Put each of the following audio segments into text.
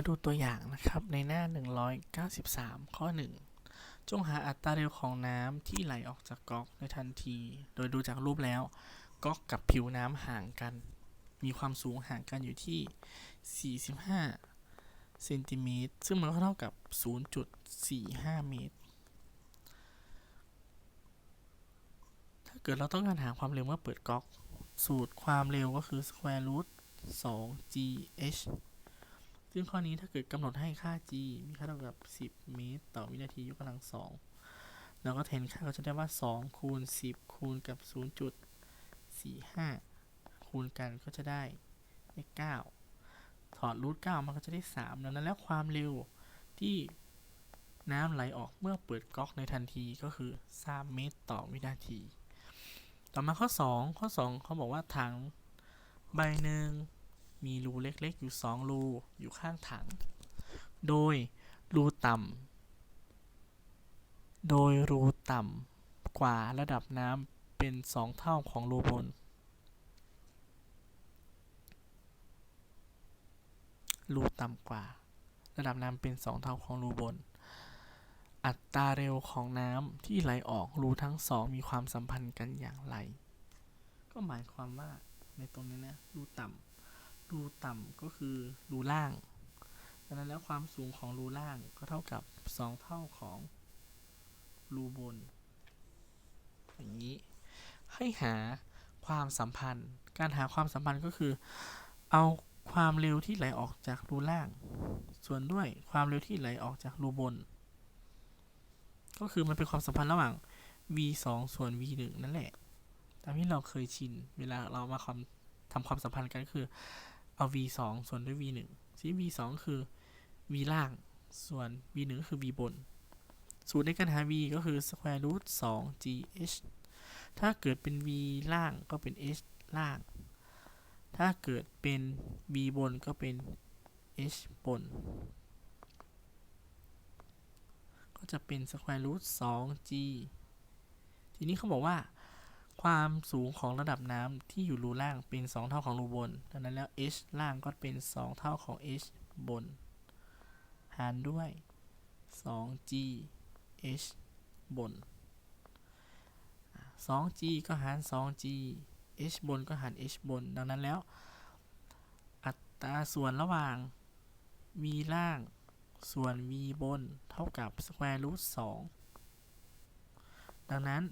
มาดูตัวอย่างนะครับ ในหน้า 193 ข้อ 1 จงหาอัตราเร็วของน้ำที่ไหลออกจากก๊อกในทันที โดยดูจากรูปแล้ว ก๊อกกับผิวน้ำห่างกัน มีความสูงห่างกันอยู่ที่ 45 เซนติเมตร ซึ่งมันก็เท่ากับ 0.45 เมตร ถ้าเกิดเราต้องการหาความเร็วเมื่อเปิดก๊อก สูตรความเร็วก็คือ square root 2 gh ซึ่งข้อนี้ถ้าเกิดกำหนดให้ค่า g มีค่าเท่ากับ 10 เมตร ต่อวินาทียกกำลัง2แล้วก็แทนค่าก็จะได้ว่า 2 คูณ 10 คูณกับ 0.45 คูณกันก็จะได้เลข9ถอดรูท9มันก็จะได้ 3 ดังนั้นแล้วความเร็วที่น้ำไหลออกเมื่อเปิดก๊อกในทันทีก็คือ 3 เมตรต่อวินาที ต่อมาข้อ 2 ข้อ 2 เขาบอกว่าถังใบหนึ่ง มีรูเล็กๆ อยู่ 2 รูอยู่ข้างถัง โดยรูต่ำ โดยรูต่ำกว่าระดับน้ำเป็น 2 เท่าของรูบน รูต่ำกว่า ระดับน้ำเป็น 2 เท่าของรูบน อัตราเร็วของน้ำที่ไหลออกรูทั้งสองมีความสัมพันธ์กันอย่างไร ก็หมายความว่าในตรงนี้นะรูต่ำ รูต่ำก็คือรูล่างดังนั้นแล้วความสูงของรูล่างก็เท่ากับ 2 เท่าของรูบน อย่างนี้ ให้หาความสัมพันธ์ การหาความสัมพันธ์ก็คือ เอาความเร็วที่ไหลออกจากรูล่าง ส่วนด้วยความเร็วที่ไหลออกจากรูบน ก็คือมันเป็นความสัมพันธ์ระหว่าง v 2ส่วน v 1นั่นแหละ ตามที่เราเคยชิน เวลาเรามาความทำความสัมพันธ์กันก็คือ เอา v 2ส่วนด้วย v 1ที่ v 2คือ v ล่าง ส่วน v 1คือ v บน สูตรในการหา v ก็คือ square root 2 gh ถ้าเกิดเป็น v ล่างก็เป็น h ล่าง ถ้าเกิดเป็น v บนก็เป็น h บน ก็จะเป็น square root 2 g ทีนี้เขาบอกว่า ความสูงของระดับน้ำที่อยู่รูล่างเป็น 2 เท่าของรูบน ดังนั้นแล้ว h ล่างก็เป็น 2 เท่าของ h บน หารด้วย 2g h บน 2g ก็หาร 2g h บนก็หาร h บน ดังนั้นแล้ว อัตราส่วนระหว่าง v ล่าง ส่วน v บน เท่ากับ square root 2ดังนั้น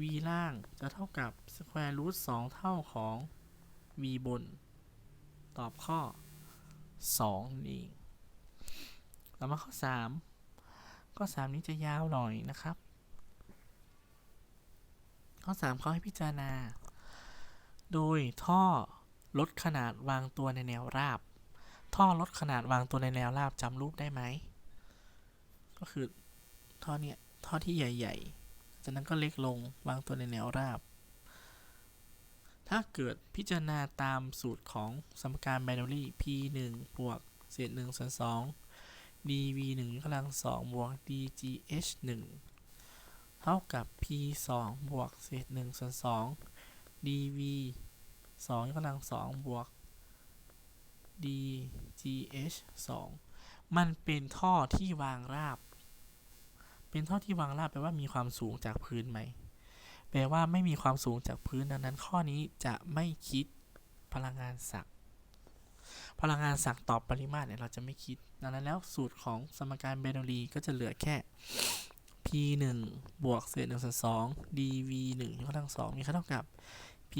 v ล่างจะเท่ากับ square root 2เท่าของ v บน ตอบข้อ2นี่ต่อมาข้อ 3 ข้อ 3 นี้จะยาวหน่อยนะครับ ข้อ 3เขาให้พิจารณา โดยท่อลดขนาดวางตัวในแนวราบ ท่อลดขนาดวางตัวในแนวราบจำรูปได้ไหม ก็คือท่อเนี้ยท่อที่ใหญ่ ๆ จากนั้นก็เล็กลงวางตัวในแนวราบ ถ้าเกิดพิจารณาตามสูตรของสมการไบนารี p 1บวกเศษ1ส่วน2 dv 1ยกกำลัง2บวก dgh 1เท่ากับ p 2บวกเศษ1ส่วน2 dv 2ยกกำลัง2บวก dgh 2มันเป็นท่อที่วางราบ เป็นท่อที่วางราบแปลว่ามีความสูงจากพื้นไหม แปลว่าไม่มีความสูงจากพื้นดังนั้น ข้อนี้จะไม่คิดพลังงานศักย์พลังงานศักย์ตอบปริมาตรเนี่ยเราจะไม่คิด ดังนั้นแล้วสูตรของสมการเบรนอลีก็จะเหลือแค่ p 1บวกเศษ1ส่วน2 dv 1ยกกำลัง2มีค่าเท่ากับ p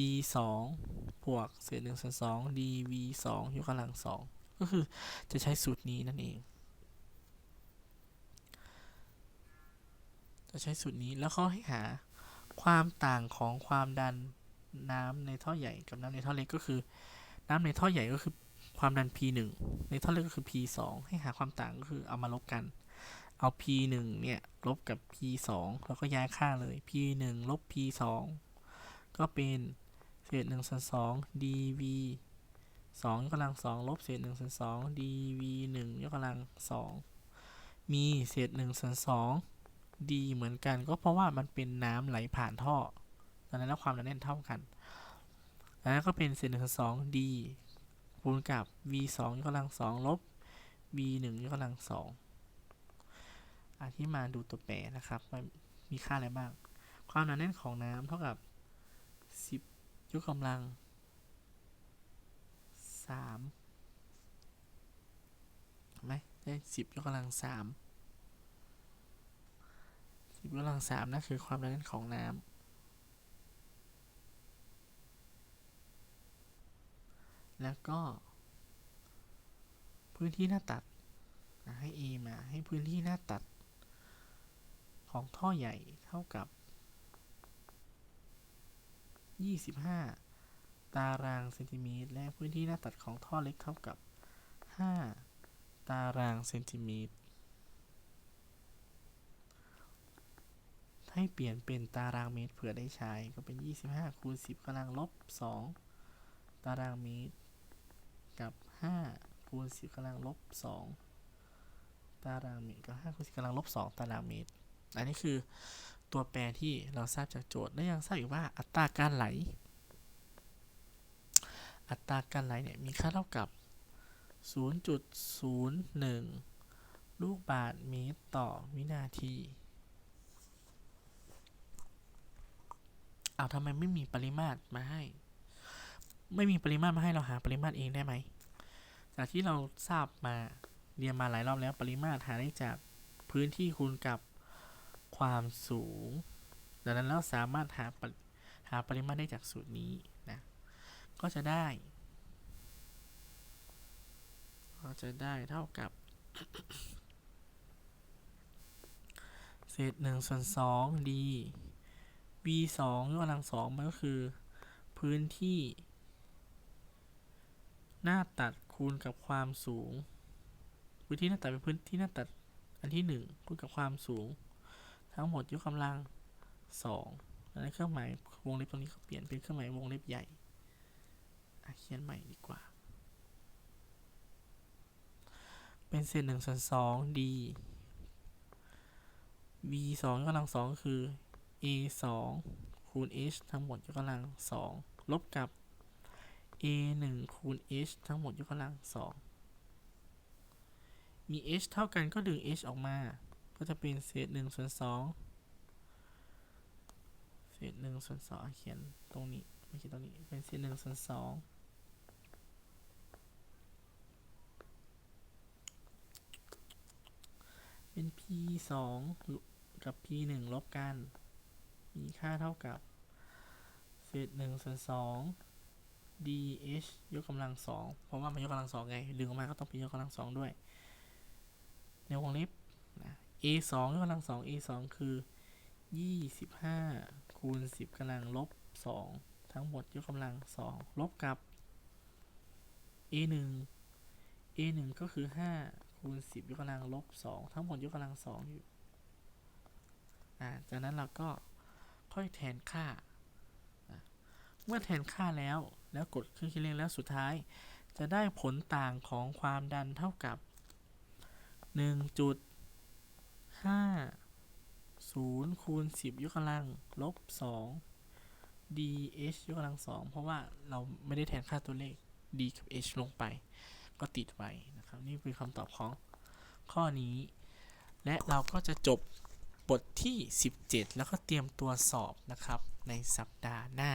2บวกเศษ1ส่วน2 dv 2ยกกำลัง2ก็คือจะใช้สูตรนี้นั่นเอง จะใช้สูตรนี้แล้วเขาให้หาความต่างของความดันน้ำในท่อใหญ่กับน้ำในท่อเล็กก็คือ น้ำในท่อใหญ่ก็คือความดัน p 1 ในท่อเล็กก็คือ p 2 ให้หาความต่างก็คือเอามาลบกัน เอา p 1 เนี่ยลบกับ p 2 แล้วก็ย้ายค่าเลย p 1 ลบ p 2 ก็เป็นเศษ1ส่วน2 dv 2ยกกำลัง2ลบเศษ1ส่วน2 dv 1ยกกำลัง2มีเศษ1ส่วน2 d เหมือนกัน ก็เพราะว่ามันเป็นน้ำไหลผ่านท่อดังนั้นแล้วความหนาแน่นเท่ากันดังนั้นก็เป็นเศษ1ส่วน2 d คูณกับ v 2ยกกำลัง2ลบ b หนึ่งยกกำลังสองอาที่มาดูตัวแปรนะครับมีค่าอะไรบ้าง ความหนาแน่นของน้ำเท่ากับสิบยกกำลังสามเห็นไหมได้สิบยกกำลังสาม สิบกำลังสามนั่นคือความแน่นของน้ำแล้วก็ พื้นที่หน้าตัดให้ A มาให้พื้นที่หน้าตัด ของท่อใหญ่เท่ากับ 25 ตารางเซนติเมตร และพื้นที่หน้าตัดของท่อเล็กเท่ากับ 5 ตารางเซนติเมตร ให้เปลี่ยนเป็นตารางเมตรเผื่อได้ใช้ ก็เป็น 25คูณ10กำลังลบ 2 ตารางเมตร กับ 5คูณ10กำลังลบ 2 ตารางเมตรกับ5คูณ10กำลังลบ 2 ตารางเมตร อันนี้คือตัวแปรที่เราทราบจากโจทย์และยังทราบอีกว่าอัตราการไหล อัตราการไหลเนี่ยมีค่าเท่ากับ 0.01 ลูกบาศก์เมตรต่อวินาที เอาทำไมไม่มีปริมาตรมาให้ ไม่มีปริมาตรมาให้เราหาปริมาตรเองได้ไหม จากที่เราทราบมาเรียนมาหลายรอบแล้วปริมาตรหาได้จากพื้นที่คูณกับความสูง ดังนั้นเราสามารถหาหาปริมาตรได้จากสูตรนี้นะ ก็จะได้ ก็จะได้เท่ากับ เศษหนึ่งส่วนสอง d v สองยกกำลังสองมันก็คือ พื้นที่ หน้าตัดคูณกับความสูง พื้นที่หน้าตัดเป็นพื้นที่หน้าตัดอันที่หนึ่งคูณกับความสูง ทั้งหมดยกกำลังสองแล้วในเครื่องหมายวงเล็บตรงนี้เขาเปลี่ยนเป็นเครื่องหมายวงเล็บใหญ่เขียนใหม่ดีกว่า เป็นเศษหนึ่งส่วนสอง d v สองยกกำลังสองคือ a สองคูณ h ทั้งหมดยกกำลังสองลบกับ a หนึ่งคูณ h ทั้งหมดยกกำลังสองมี h เท่ากันก็ดึง h ออกมา ก็จะเป็นเศษหนึ่งส่วนสองเศษหนึ่งส่วนสองเขียนตรงนี้ไม่ใช่ตรงนี้ เป็นเศษหนึ่งส่วนสองเป็น p สองกับ p หนึ่งลบกัน มีค่าเท่ากับเศษหนึ่งส่วนสอง dh ยกกำลังสองเพราะว่ามันยกกำลังสองไง ดึงออกมาก็ต้องเป็นยกกำลังสองด้วย ในวงเล็บนะ a สองยกกำลังสอง a สองคือยี่สิบห้าคูณสิบกำลังลบสองทั้งหมดยกกำลังสองลบกับ a หนึ่ง a หนึ่งก็คือห้าคูณสิบยกกำลังลบสองทั้งหมดยกกำลังสองอยู่ อ่า จากนั้นเราก็ ค่อยแทนค่า เมื่อแทนค่าแล้วแล้วกดเครื่องคิดเลขแล้วสุดท้าย จะได้ผลต่างของความดันเท่ากับ 1.50คูณ10 ยกกำลังลบ 2 dh ยกกำลัง 2 เพราะว่าเราไม่ได้แทนค่าตัวเลข d กับ h ลงไป ก็ติดไว้นะครับ นี่คือคำตอบของข้อนี้ และเราก็จะจบ บทที่ 17 แล้วก็เตรียมตัวสอบนะครับในสัปดาห์หน้า